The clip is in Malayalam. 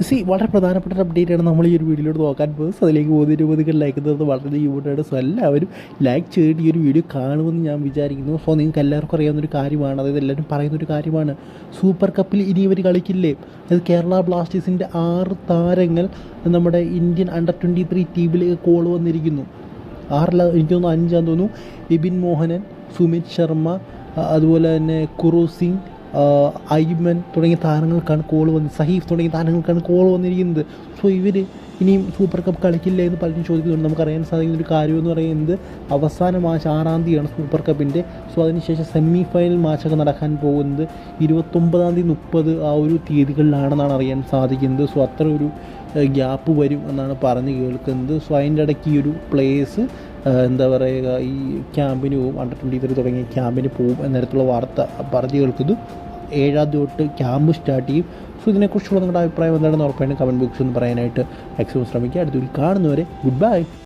സി വളരെ പ്രധാനപ്പെട്ട ഒരു അപ്ഡേറ്റാണ് നമ്മൾ ഈ ഒരു വീഡിയോയിലോട്ട് നോക്കാൻ പോകുന്നത്. അതിലേക്ക് പോകുന്ന ഇരുപതുകൾ ലൈക്ക് തന്നത് വളരെ ഇമ്പോർട്ടന്റ് സോ എല്ലാവരും ലൈക്ക് ചെയ്തിട്ട് ഈ ഒരു വീഡിയോ കാണുമെന്ന് ഞാൻ വിചാരിക്കുന്നു. സോ നിങ്ങൾക്ക് എല്ലാവർക്കും അറിയാവുന്ന ഒരു കാര്യമാണ്. അതായത് എല്ലാവരും പറയുന്ന ഒരു കാര്യമാണ്. സൂപ്പർ കപ്പിൽ ഇനി ഇവർ കളിക്കില്ലേ? അതായത് കേരള ബ്ലാസ്റ്റേഴ്സിന്റെ ആറ് താരങ്ങൾ നമ്മുടെ ഇന്ത്യൻ അണ്ടർ ട്വന്റി ത്രീ ടീമിലേക്ക് കോൾ വന്നിരിക്കുന്നു. ആറില എനിക്ക് തോന്നുന്നു അഞ്ചാന്ന് തോന്നുന്നു. വിപിൻ മോഹനൻ സുമിത് ശർമ്മ അതുപോലെ തന്നെ കുറു സിംഗ് ഐമൻ തുടങ്ങിയ താരങ്ങൾക്കാണ് കോൾ വന്നത് സഹീഫ് തുടങ്ങിയ താരങ്ങൾക്കാണ് കോൾ വന്നിരിക്കുന്നത്. സോ ഇവർ ഇനിയും സൂപ്പർ കപ്പ് കളിക്കില്ല എന്ന് പലരും ചോദിക്കുന്നുണ്ട്. നമുക്കറിയാൻ സാധിക്കുന്ന ഒരു കാര്യം എന്ന് പറയുന്നത് അവസാന മാച്ച് ആറാം തീയതിയാണ് സൂപ്പർ കപ്പിന്റെ സോ അതിനുശേഷം സെമി ഫൈനൽ മാച്ചൊക്കെ നടക്കാൻ പോകുന്നത് ഇരുപത്തൊമ്പതാം തീയതി മുപ്പത് ആ ഒരു തീയതികളിലാണെന്നാണ് അറിയാൻ സാധിക്കുന്നത്. സോ അത്ര ഒരു ഗ്യാപ്പ് വരും എന്നാണ് പറഞ്ഞ് കേൾക്കുന്നത്. സോ അതിന്റെ ഇടയ്ക്ക് ഈ ഒരു പ്ലേസ് എന്താ പറയുക ഈ ക്യാമ്പിന് പോവും. അണ്ടർ ട്വന്റി ത്രീ തുടങ്ങിയ ക്യാമ്പിന് പോവും എന്നിടത്തുള്ള വാർത്ത പറഞ്ഞു കേൾക്കുന്നു. ഏഴാം തൊട്ട് ക്യാമ്പ് സ്റ്റാർട്ട് ചെയ്യും. സോ ഇതിനെക്കുറിച്ചുള്ള നിങ്ങളുടെ അഭിപ്രായം എന്താണെന്ന് ഉറപ്പായിട്ടും കമന്റ് ബോക്സ് ഒന്ന് പറയാനായിട്ട് മാക്സിമം ശ്രമിക്കുക. അടുത്തൊരു കാണുന്നവരെ ഗുഡ് ബൈ